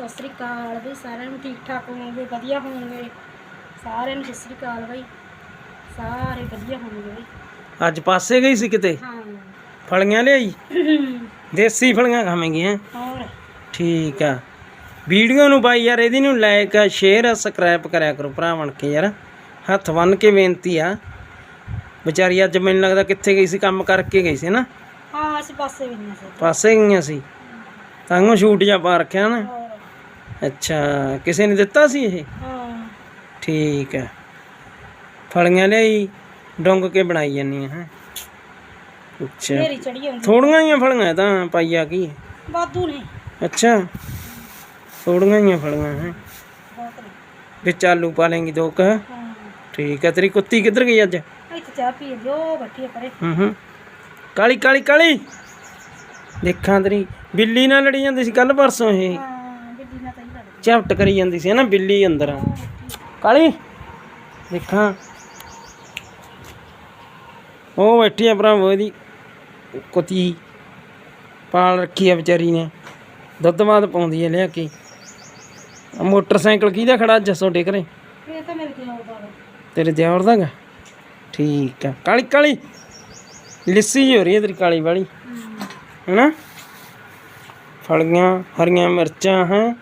ਸਤਿ ਸ੍ਰੀ ਅਕਾਲ ਬਈ ਸਾਰਿਆਂ ਨੂੰ ਠੀਕ ਠਾਕ ਹੋਵੋਗੇ ਵਧੀਆ ਹੋਵੋਗੇ? ਸਾਰਿਆਂ ਨੂੰ ਸਤਿ ਸ੍ਰੀ ਅਕਾਲ ਬਈ ਸਾਰੇ ਵਧੀਆ ਹੋਵੋਗੇ ਬਈ। ਅੱਜ ਪਾਸੇ ਗਈ ਸੀ ਕਿਤੇ? ਹਾਂ। ਫਲੀਆਂ ਲਿਆਈ? ਦੇਸੀ ਫਲੀਆਂ ਖਾਵੇਂਗੀ ਹੈ ਹੋਰ? ਠੀਕ ਆ। ਵੀਡੀਓ ਨੂੰ ਬਾਈ ਯਾਰ ਇਹਦੀ ਨੂੰ ਲਾਈਕ ਸ਼ੇਅਰ ਸਬਸਕ੍ਰਾਈਬ ਕਰਿਆ ਕਰੋ ਭਰਾ ਬਣ ਕੇ ਯਾਰ। ਹੱਥ ਬੰਨ ਕੇ ਬੇਨਤੀ ਆ। ਵਿਚਾਰੀ ਅੱਜ ਮੈਨੂੰ ਲੱਗਦਾ ਕਿੱਥੇ ਗਈ ਸੀ ਕੰਮ ਕਰਕੇ ਗਈ ਸੀ ਨਾ? ਹਾਂ ਅਸੀਂ ਪਾਸੇ ਵੀ ਨਹੀਂ ਸੀ। ਪਾਸੇ ਗਈਆਂ ਸੀ। ਤਾਂਗੋ ਸ਼ੂਟ ਜਾਂ ਪਾ ਰੱਖਿਆ ਨਾ। ਅੱਛਾ ਕਿਸੇ ਨੇ ਦਿੱਤਾ ਸੀ ਇਹ ਹਾਂ ਠੀਕ ਹੈ ਫਲੀਆਂ ਲਿਆਈ ਡੁੰਗ ਕੇ ਬਣਾਈ ਜਾਂਦੀਆਂ ਹੈ ਅੱਛਾ ਢੇਰੀ ਚੜੀ ਆਉਂਦੀ ਥੋੜੀਆਂ ਹੀ ਫਲੀਆਂ ਤਾਂ ਪਾਈਆ ਕੀ ਹੈ? ਵਾਧੂ ਨੇ ਅੱਛਾ ਥੋੜੀਆਂ ਹੀ ਫਲੀਆਂ ਹੈ ਬਹੁਤ ਨੇ ਵਿੱਚ ਆਲੂ ਪਾ ਲੇਂਗੀ ਦੋ ਕ ਹਾਂ ਠੀਕ ਹੈ ਤੇਰੀ ਕੁੱਤੀ ਕਿੱਧਰ ਗਈ ਅੱਜ ਇੱਥੇ ਚਾਹ ਪੀ ਲਿਓ ਬੈਠੀ ਆ ਪਰੇ ਹੂੰ ਹੂੰ ਕਾਲੀ ਝਪਟ ਕਰੀ ਜਾਂਦੀ ਸੀ ਨਾ ਬਿੱਲੀ ਅੰਦਰ। ਕਾਲੀ ਦੇਖਾਂ। ਉਹ ਬੈਠੀ ਆ ਭਰਾਵੋ ਇਹਦੀ ਕੁੱਤੀ ਪਾਲ ਰੱਖੀ ਆ ਵਿਚਾਰੀ ਨੇ। ਦੁੱਧ ਬਾਦ ਪਾਉਂਦੀ ਆ ਲਿਆ ਕੇ। ਆਹ ਮੋਟਰਸਾਈਕਲ ਕਿਹਦਾ ਖੜਾ ਤੁਹਾਡੇ ਘਰੇ? ਇਹ ਤਾਂ ਮੇਰੇ ਵਾ। ਤੇਰੇ ਦਿਓਰ ਦਾਗਾ ਠੀਕ ਆ। ਕਾਲੀ ਕਾਲੀ। ਲਿੱਸੀ ਹੋ ਰਹੀ ਹੈ ਤੇਰੀ ਕਾਲੀ ਵਾਲੀ। ਹੈਨਾ? ਫਲੀਆਂ ਹਰੀਆਂ ਮਿਰਚਾਂ ਹੈ?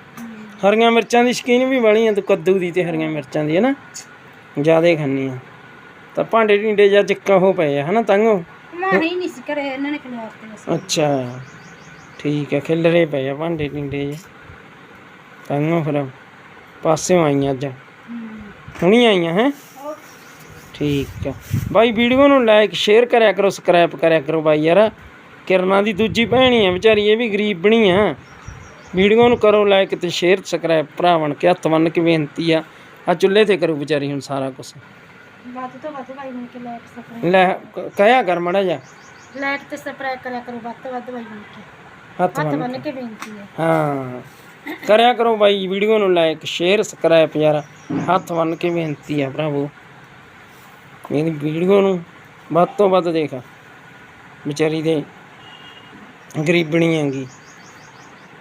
ਹਰੀਆਂ ਮਿਰਚਾਂ ਦੀ ਸ਼ਕੀਨ ਵੀ ਵਾਲੀ ਆ ਤੂੰ ਕੱਦੂ ਦੀ ਤੇ ਹਰੀਆਂ ਮਿਰਚਾਂ ਦੀ ਹੈ ਨਾ ਜਿਆਦੇ ਖਾਂਦੀ ਆ। ਤਾਂ ਭਾਂਡੇ ਢੀਂਡੇ ਜਾਂ ਚੱਕਾ ਹੋ ਪਏ ਆ ਹਨਾ ਤੰਗੋ ਮਾਂ ਹੀ ਨਹੀਂ ਸੀ ਕਰੇ ਇਹਨਾਂ ਨੇ ਖਿਲਾਫ ਤੇ ਬਸ ਅੱਛਾ। ਠੀਕ ਹੈ ਖਿਲਰੇ ਪਏ ਆ ਭਾਂਡੇ ਢੀਂਡੇ ਜੇ। ਤੰਗੋ ਫਿਰ ਪਾਸਿਓਂ ਆਈਆਂ ਅੱਜ। ਹੁਣੀ ਆਈਆਂ ਹੈ? ਠੀਕ ਆ। ਬਾਈ ਵੀਡੀਓ ਨੂੰ ਲਾਈਕ ਸ਼ੇਅਰ ਕਰਿਆ ਕਰੋ ਸਬਸਕ੍ਰਾਈਬ ਕਰਿਆ ਕਰੋ ਬਾਈ ਯਾਰ। ਕਿਰਨਾਂ ਦੀ ਦੂਜੀ ਭੈਣ ਹੀ ਆ ਵਿਚਾਰੀ ਇਹ ਵੀ ਗਰੀਬ ਬਣੀ ਆ। ਵੀਡੀਓ ਨੂੰ ਕਰੋ ਲਾਈਕ ਤੇ ਸ਼ੇਅਰ ਸਬਸਕ੍ਰਾਈਬ ਭਰਾ ਬਣ ਕੇ ਹੱਥ ਬੰਨ ਕੇ ਬੇਨਤੀ ਆ। ਆ ਚੁੱਲ੍ਹੇ ਤੇ ਕਰੂ ਵਿਚਾਰੀ ਹੁਣ ਸਾਰਾ ਕੁਝ ਵੱਧ ਤੋਂ ਵੱਧ ਭਾਈ ਬਣ ਕੇ ਲਾਈਕ ਸਬਸਕ੍ਰਾਈਬ ਲੈ ਕਹਿਆ ਕਰ ਮੜਾ ਜਾ ਲਾਈਕ ਤੇ ਸਬਸਕ੍ਰਾਈਬ ਕਰਿਆ ਕਰੋ ਵੱਧ ਤੋਂ ਵੱਧ ਭਾਈ ਬਣ ਕੇ। ਹੱਥ ਬੰਨ ਕੇ। ਬੇਨਤੀ ਹੈ ਹਾਂ। ਕਰਿਆ ਕਰੋ ਬਾਈ ਵੀਡੀਓ ਨੂੰ ਲਾਈਕ ਸ਼ੇਅਰ ਸਬਸਕ੍ਰਾਈਬ ਯਾਰ। ਹੱਥ ਬੰਨ ਕੇ ਬੇਨਤੀ ਆ ਭਰਾਵੋ। ਮੇਰੀ ਵੀਡੀਓ ਨੂੰ ਵੱਧ ਤੋਂ ਵੱਧ ਦੇਖ। ਵਿਚਾਰੀ ਦੇ ਗਰੀਬਣੀ ਹੈਗੀ।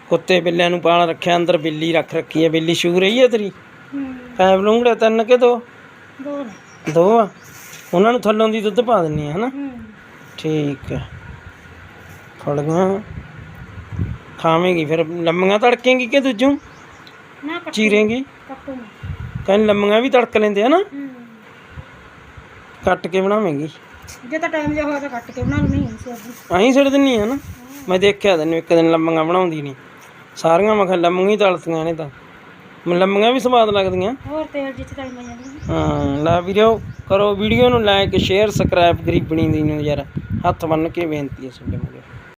ਕੁੱਤੇ ਬਿੱਲਿਆਂ ਨੂੰ ਪਾਲ ਰੱਖਿਆ ਅੰਦਰ ਬਿੱਲੀ ਰੱਖ ਰੱਖੀ ਹੈ ਬਿੱਲੀ ਸ਼ੂ ਰਹੀ ਹੈ ਤੇਰੀ? ਹੂੰ। ਪੈਪ ਲੂੰਗੜੇ ਤਿੰਨ ਕਿ ਦੋ। ਦੋ ਦੋ ਆ? ਉਹਨਾਂ ਨੂੰ ਥੱਲੋਂ ਦੀ ਦੁੱਧ ਪਾ ਦਿੰਨੀ ਆ ਹਨਾ? ਹੂੰ। ਠੀਕ ਹੈ। ਫੜੀਆਂ। ਖਾਵੇਂਗੀ ਫਿਰ। ਲੰਮੀਆਂ ਤੜਕੇਂਗੀ ਕਿ ਦੂਜੋਂ? ਨਾ ਚੀਰੇਂਗੀ? ਕੱਟੂ ਕਹਿੰਦੇ ਲੰਮੀਆਂ ਵੀ ਤੜਕ ਲੈਂਦੇ ਆ ਨਾ ਹੂੰ। ਕੱਟ ਕੇ ਬਣਾਵੇਂਗੀ। ਜੇ ਤਾਂ ਟਾਈਮ ਜਿਹਾ ਹੋਇਆ ਤਾਂ ਕੱਟ ਕੇ ਬਣਾ ਲਣੀ ਸੀ ਅੱਜ ਐਂ ਛੱਡ ਦਿੰਨੀ ਆ ਨਾ ਮੈਂ ਦੇਖਿਆ ਤੈਨੂੰ ਇੱਕ ਦਿਨ ਲੰਮੀਆਂ ਬਣਾਉਂਦੀ ਨਹੀਂ। ਸਾਰੀਆਂ ਮੈਂ ਕਿਹਾ ਲੰਮੀਆਂ ਤਲਤੀਆਂ ਨੇ ਤਾਂ। ਮੈਂ ਲੰਮੀਆਂ ਵੀ ਸਵਾਦ ਲੱਗਦੀਆਂ। ਹੋਰ ਤੇਲ ਜਿੱਥੇ ਆ ਜਾਂਦੀ ਹਾਂ ਲੈ ਵੀਡੀਓ ਕਰੋ ਵੀਡੀਓ ਨੂੰ ਲਾਈਕ ਸ਼ੇਅਰ ਸਬਸਕ੍ਰਾਈਬ ਗਰੀਬਣੀ ਦੀ ਨੂੰ ਯਾਰ ਹੱਥ ਬੰਨ ਕੇ ਬੇਨਤੀ ਹੈ ਤੁਹਾਡੇ ਮੂਹਰੇ